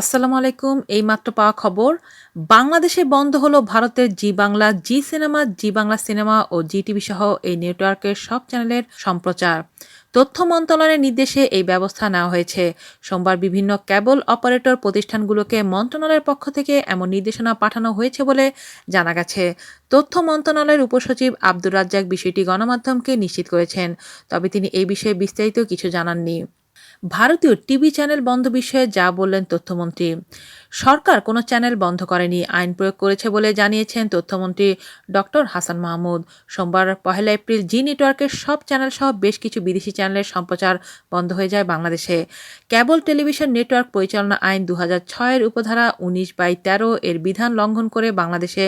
আসসালামু আলাইকুম এই মাত্র পাওয়া খবর। বাংলাদেশে বন্ধ হলো ভারতের Zee Bangla, Zee cinema, Zee Bangla cinema ও জি টিভি সহ এই নেটওয়ার্কের সব চ্যানেলের সম্প্রচার। তথ্য মন্ত্রণালয়ের নির্দেশে এই ব্যবস্থা নেওয়া হয়েছে। সোমবার বিভিন্ন ক্যাবল অপারেটর প্রতিষ্ঠানগুলোকে মন্ত্রণালয়ের পক্ষ থেকে এমন নির্দেশনা পাঠানো হয়েছে বলে জানা গেছে। তথ্য মন্ত্রণালয়ের উপসচিব আব্দুর রাজ্জাক বিষয়টি গণমাধ্যমকে নিশ্চিত করেছেন, তবে তিনি এই বিষয়ে বিস্তারিত কিছু জানাননি। ভারতীয় টিভি চ্যানেল বন্ধ বিষয়ে যা বললেন তথ্যমন্ত্রী। সরকার কোনো চ্যানেল বন্ধ করেনি, আইন প্রয়োগ করেছে বলে জানিয়েছেন তথ্যমন্ত্রী ডক্টর হাসান মাহমুদ। সোমবার পহেলা এপ্রিল জি নেটওয়ার্কের সব চ্যানেল সহ বেশ কিছু বিদেশি চ্যানেলের সম্প্রচার বন্ধ হয়ে যায় বাংলাদেশে। কেবল টেলিভিশন নেটওয়ার্ক পরিচালনা আইন দু হাজার ছয়ের উপধারা উনিশ বাই তেরো এর বিধান লঙ্ঘন করে বাংলাদেশে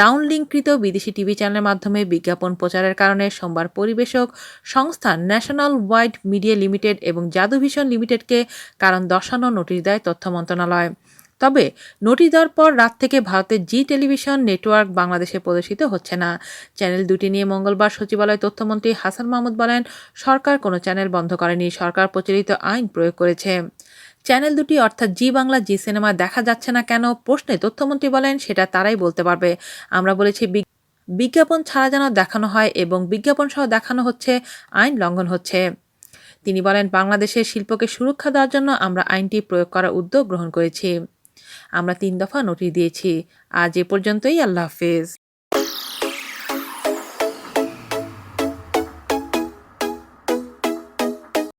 ডাউনলিঙ্ককৃত বিদেশি টিভি চ্যানেলের মাধ্যমে বিজ্ঞাপন প্রচারের কারণে সোমবার পরিবেশক সংস্থা ন্যাশনাল ওয়াইড মিডিয়া লিমিটেড এবং জাদুভিশন লিমিটেডকে কারণ দর্শানো নোটিশ দেয় তথ্য মন্ত্রণালয়। তবে নোটিশ দেওয়ার পর রাত থেকে ভারতের জি টেলিভিশন নেটওয়ার্ক বাংলাদেশে প্রদর্শিত হচ্ছে না। চ্যানেল দুটি নিয়ে মঙ্গলবার সচিবালয় তথ্যমন্ত্রী হাসান মাহমুদ বলেন, সরকার কোনো চ্যানেল বন্ধ করেনি, সরকার প্রচলিত আইন প্রয়োগ করেছে। চ্যানেল দুটি অর্থাৎ জি বাংলা, জি সিনেমা দেখা যাচ্ছে না কেন প্রশ্নে তথ্যমন্ত্রী বলেন, সেটা তারাই বলতে পারবে। আমরা বলেছি, বিজ্ঞাপন ছাড়া যেন দেখানো হয় এবং বিজ্ঞাপন সহ দেখানো হচ্ছে, আইন লঙ্ঘন হচ্ছে। তিনি বলেন, বাংলাদেশের শিল্পকে সুরক্ষা দেওয়ার জন্য আমরা আইনটি প্রয়োগ করার উদ্যোগ গ্রহণ করেছি। আমরা তিন দফা নোটিশ দিয়েছি। আজ এ পর্যন্তই। আল্লাহ হাফেজ।